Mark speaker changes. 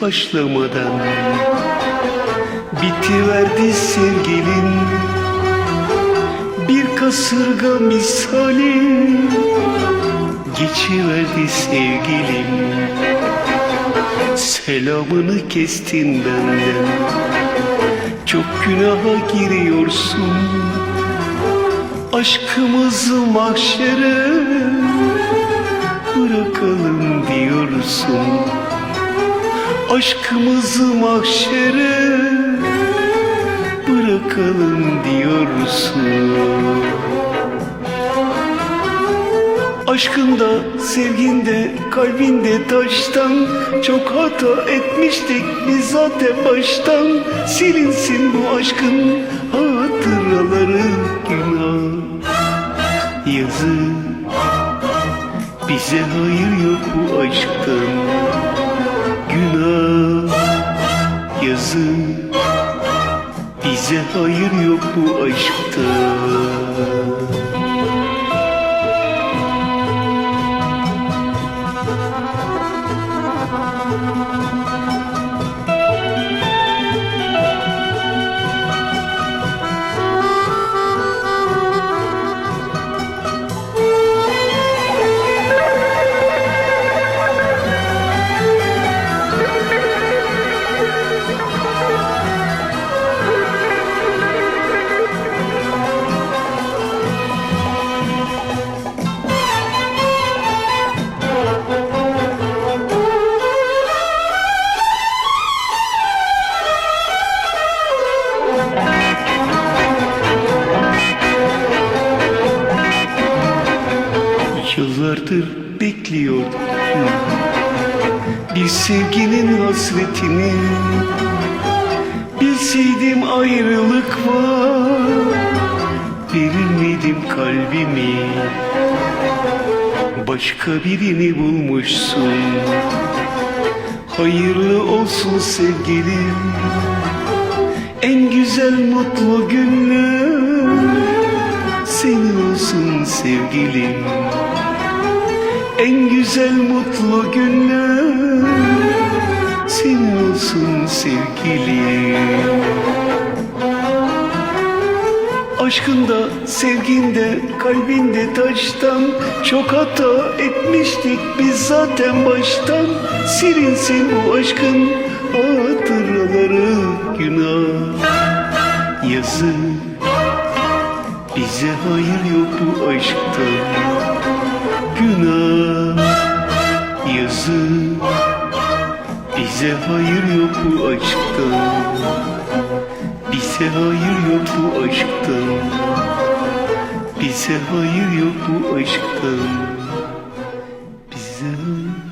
Speaker 1: başlamadan Bitiverdi sevgilin. Bir kasırga misali Geçiverdi sevgilim. Selamını kestin benden. Çok günaha giriyorsun. Aşkımızı mahşere Aşkımızı mahşere bırakalım diyorsun. Aşkında, sevginde, kalbinde taştan. Çok hata etmiştik biz zaten baştan. Silinsin bu aşkın hatıraları günah. Yazı bize hayır yok bu aşktan. Günah yazı. Bize hayır yok bu aşktan Yıllardır bekliyordum. Bir sevginin hasretini Bilseydim ayrılık var Verir miydim kalbimi. Başka birini bulmuşsun. Hayırlı olsun sevgilim. En güzel mutlu günler Senin olsun sevgilim en güzel mutlu günler senin olsun sevgilim Aşkında, sevginde, kalbinde taştan. Çok hata etmiştik biz zaten baştan. Silinsin bu aşkın hatıraları günah. Yazı bize hayır yok bu aşktan günah yazı Bize hayır yok bu aşktan. Bize hayır yok bu aşktan. Bize hayır yok bu aşktan. Bize hayır